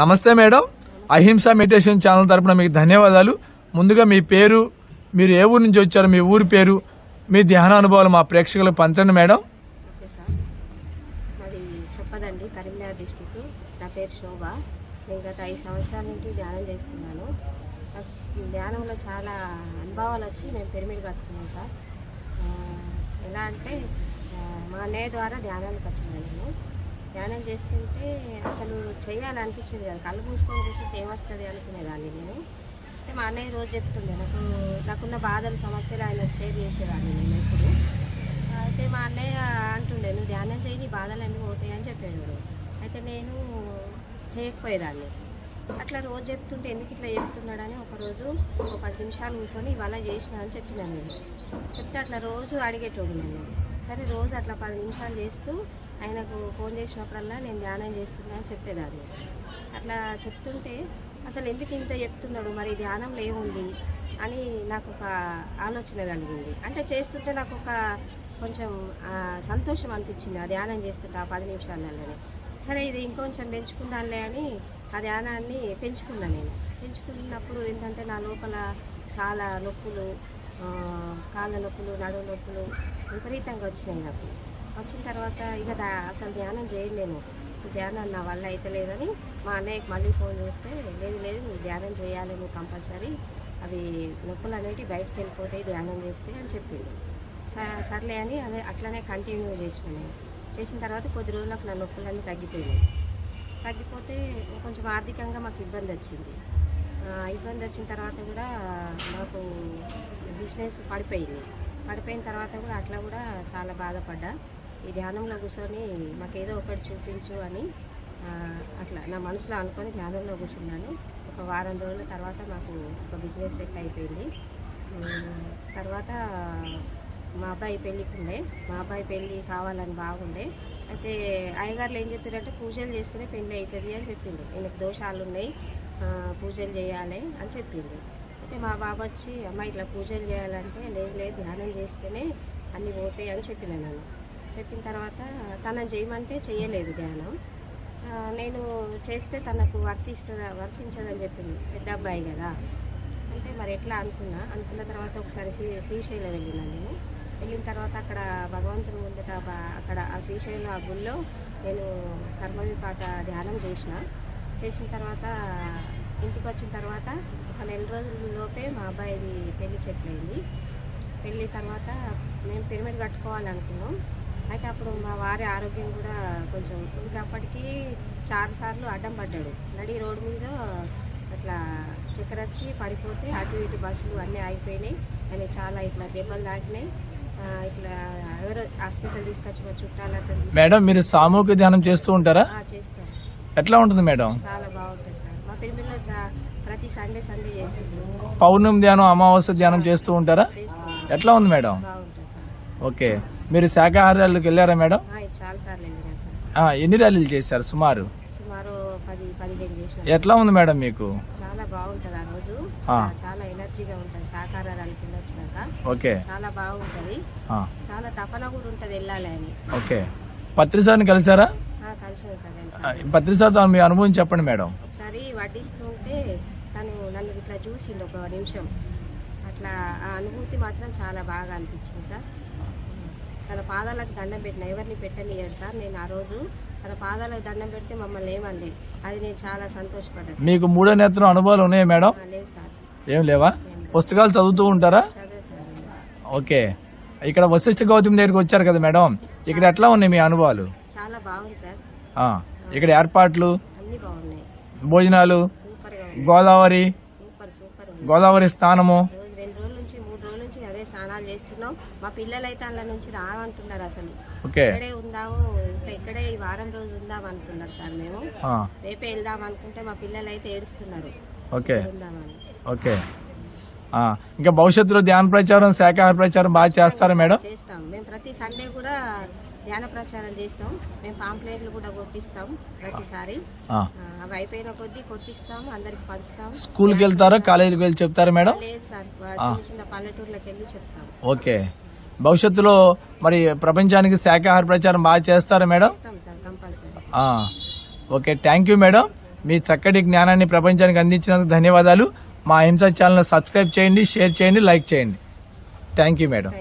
నమస్తే మేడం. అహింస meditation channel తరపున మీకు ధన్యవాదాలు. ముందుగా మీ పేరు మీరు ఏ ఊరు నుంచి వచ్చారో మీ ఊరి పేరు మీ ధ్యాన అనుభవాలు మా ప్రేక్షకులకు పంచండి madam. Okay sir. చెప్పదండి Karimnagar district నా పేరు శోభ. నేను గత ఐదు సంవత్సరాల నుంచి ధ్యానం చేస్తున్నాను. ధ్యానంలో చాలా అనుభవాలు వచ్చి నేను పిరమిడ్ కట్టుకున్నాను సార్. ఎలా అంటే మా అన్నయ్య ద్వారా ధ్యానానికి వచ్చినాను నేను. ధ్యానం చేస్తుంటే చేయాలనిపించేది కదా. కళ్ళు మూసుకొని కూర్చుంటే ఏమొస్తుంది అనుకునేదాన్ని నేను. అంటే మా అన్నయ్య రోజు చెప్తుండే నాకు నాకున్న బాధలు సమస్యలు ఆయన షేర్ చేసేదాన్ని నేను ఎప్పుడు. అయితే మా అన్నయ్య అంటుండే నువ్వు ధ్యానం చేయి నీ బాధలన్నీ పోతాయి? అని చెప్పాడు అయితే నేను చేయకపోయేదాన్ని. అట్లా రోజు చెప్తుంటే ఎందుకు ఇట్లా చెప్తున్నాడని ఒకరోజు ఒక పది నిమిషాలు కూర్చొని ఇవాళ చేసిన అని చెప్పినాను నేను. చెప్తే అట్లా రోజు అడిగేటోడు నేను సరే రోజు అట్లా పది నిమిషాలు చేస్తూ ఆయనకు ఫోన్ చేసినప్పుడల్లా నేను ధ్యానం చేస్తున్నా అని చెప్పేదాన్ని అట్లా చెప్తుంటే అసలు ఎందుకు ఇంత చెప్తున్నాడు? మరి ధ్యానంలో ఏముంది? అని నాకు ఒక ఆలోచన కలిగింది. అంటే చేస్తుంటే నాకు ఒక కొంచెం సంతోషం అనిపించింది ఆ ధ్యానం చేస్తుంటే ఆ పది నిమిషాలలోనే. సరే ఇది ఇంకొంచెం పెంచుకుందాంలే అని ఆ ధ్యానాన్ని పెంచుకున్నాను నేను. పెంచుకున్నప్పుడు ఏంటంటే నా లోపల చాలా నొప్పులు కాళ్ళ నొప్పులు నడుము నొప్పులు విపరీతంగా వచ్చినాయి నాకు. వచ్చిన తర్వాత ఇక అసలు ధ్యానం చేయలేను ధ్యానం నా వల్ల అయితే లేదని మా అన్నయ్యకి మళ్ళీ ఫోన్ చేస్తే లేదు లేదు నువ్వు ధ్యానం చేయాలి నువ్వు కంపల్సరీ అవి నొప్పులు అనేవి బయటకు వెళ్ళిపోతాయి ధ్యానం చేస్తే అని చెప్పింది స- సర్లే అని అదే అట్లనే కంటిన్యూ చేసిన చేసిన తర్వాత కొద్ది రోజులకు నా నొప్పులన్నీ తగ్గిపోయినాయి. తగ్గిపోతే కొంచెం ఆర్థికంగా మాకు ఇబ్బంది వచ్చింది. ఇబ్బంది వచ్చిన తర్వాత కూడా మాకు బిజినెస్ పడిపోయింది. పడిపోయిన తర్వాత కూడా అట్లా కూడా చాలా బాధపడ్డా. ఈ ధ్యానంలో కూర్చొని మాకు ఏదో ఒకటి చూపించు అని అట్లా నా మనసులో అనుకొని ధ్యానంలో కూర్చున్నాను ఒక వారం రోజుల తర్వాత మాకు ఒక బిజినెస్ సెట్ అయిపోయింది. తర్వాత మా అబ్బాయి పెళ్ళికి ఉండే మా అబ్బాయి పెళ్ళి కావాలని బాగుండే. అయితే అయ్యగారులు ఏం చెప్పారంటే పూజలు చేస్తేనే పెళ్ళి అవుతుంది అని చెప్పిండు. ఈయనకు దోషాలు ఉన్నాయి పూజలు చేయాలి అని చెప్పింది అయితే మా బాబు వచ్చి అమ్మ ఇట్లా పూజలు చేయాలంటే లేదు లేదు ధ్యానం చేస్తేనే అన్నీ పోతాయి అని చెప్పిన నన్ను చెప్పిన తర్వాత తనని చేయమంటే చేయలేదు ధ్యానం. నేను చేస్తే తనకు వర్తిస్తుందా వర్తించదని చెప్పింది. పెద్ద అబ్బాయి కదా. అంటే మరి ఎట్లా అనుకున్నా. అనుకున్న తర్వాత ఒకసారి శ్రీ శ్రీశైలం వెళ్ళినా నేను. వెళ్ళిన తర్వాత అక్కడ భగవంతుని ముందట అక్కడ ఆ శ్రీశైలం ఆ గుళ్ళో నేను కర్మవిపాక ధ్యానం చేసిన. చేసిన తర్వాత ఇంటికి వచ్చిన తర్వాత ఒక నెల రోజుల లోపే మా అబ్బాయిది పెళ్ళి సెటిల్ అయింది. పెళ్ళి తర్వాత మేము పిరమిడ్ కట్టుకోవాలనుకున్నాం. అయితే అప్పుడు మా వారి ఆరోగ్యం కూడా కొంచెం ఇంకా అప్పటికి చారు సార్లు అడ్డం పడ్డాడు. నడి రోడ్డు మీద అట్లా చక్కెర వచ్చి పడిపోతే అటు ఇటు బస్సులు అన్నీ ఆగిపోయినాయి. అని చాలా ఇట్లా దెబ్బలు తాకినాయి. ఇట్లా ఎవరో హాస్పిటల్ తీసుకొచ్చి మా చుట్టాలు మేడం మీరు సామూహిక ధ్యానం చేస్తూ ఉంటారా? చేస్తాం. ఎట్లా ఉంటుంది మేడం? చాలా బాగుంటుంది సార్. మా చా- ప్రతి సండే సండే చేస్తున్నాం పౌర్ణమి ధ్యానం అమావాస్య ధ్యానం చేస్తూ ఉంటారా? చేస్తాం. ఎట్లా ఉంది మేడం? ఓకే. మీరు శాఖాహారాలకు వెళ్ళారా మేడం? సార్. ఎన్ని ర్యాలీలు చేశారు సుమారు? ఎట్లా ఉంది మేడం మీకు? చాలా బాగుంటుంది ఆ రోజు. చాలా ఎనర్జీగా ఉంటుంది వెళ్ళొచ్చినాక ఓకే. చాలా బాగుంటుంది. చాలా తపన కూడా ఉంటుంది వెళ్ళాలి అని. ఓకే. పత్రిసారిని కలిసారా? సార్ పత్రిసారితో మీ అనుభవం చెప్పండి మేడం. ఒకసారి వడ్డిస్తుంటే తను నన్ను ఇట్లా చూసిండు ఒక నిమిషం. అట్లా ఆ అనుభూతి మాత్రం చాలా బాగా అనిపించింది సార్. తన పాదాలకు దండం పెట్టిన ఎవరిని పెట్టనియ్యాడు సార్. నేను ఆ రోజు తన పాదాలకు దండం పెడితే మమ్మల్ని ఏమంది? అది నేను చాలా సంతోషపడ్డాను మీకు మూడో నేత్రం అనుభవాలు ఉన్నాయా మేడం? ఆ, లేవు సార్. ఏం లేవా? పుస్తకాలు చదువుతూ ఉంటారా? ఓకే. ఇక్కడ వశిష్ఠ గౌతమి దగ్గరికి వచ్చారు కదా మేడం. ఇక్కడ ఎట్లా ఉన్నాయి మీ అనుభవాలు? చాలా బాగుంది సార్. ఇక్కడ ఏర్పాట్లు? భోజనాలు? గోదావరి? గోదావరి స్థానము రోజు రెండు రోజుల నుంచి మూడు అదే స్నానాలు చేస్తున్నాం. మా పిల్లలు అయితే అందులో నుంచి రావంటున్నారు అసలు. ఇక్కడే ఉందాము ఇంకా ఇక్కడే ఈ వారం రోజు ఉందాం అంటున్నారు సార్ మేము. రేపే వెళ్దాం అనుకుంటే మా పిల్లలు అయితే ఏడుస్తున్నారు. ఓకే. ఓకే. ఇంకా భవిష్యత్తులో ధ్యాన ప్రచారం శాఖాహార ప్రచారం బాగా చేస్తారా మేడం? చేస్తాం. మేము ప్రతి సండే కూడా ధ్యాన ప్రచారం చేస్తాం. మేము పాంప్లెట్లు కూడా కొట్టిస్తాం ప్రతిసారి. అవి అయిపోయిన కొద్దీ కొట్టిస్తాం అందరికి పంచుతాం. స్కూల్కి వెళ్తారా కాలేజీకి వెళ్ళి చెప్తారా మేడం? లేదు సార్ చిన్న చిన్న పల్లెటూర్లకు వెళ్ళి చెప్తాం. ఓకే. భవిష్యత్తులో మరి ప్రపంచానికి శాఖాహార ప్రచారం బాగా చేస్తారా madam? Okay thank you madam. మీ చక్కటి జ్ఞానాన్ని ప్రపంచానికి అందించినందుకు ధన్యవాదాలు. మా అహింస ఛానల్ సబ్స్క్రైబ్ చేయండి షేర్ చేయండి లైక్ చేయండి. Thank you madam.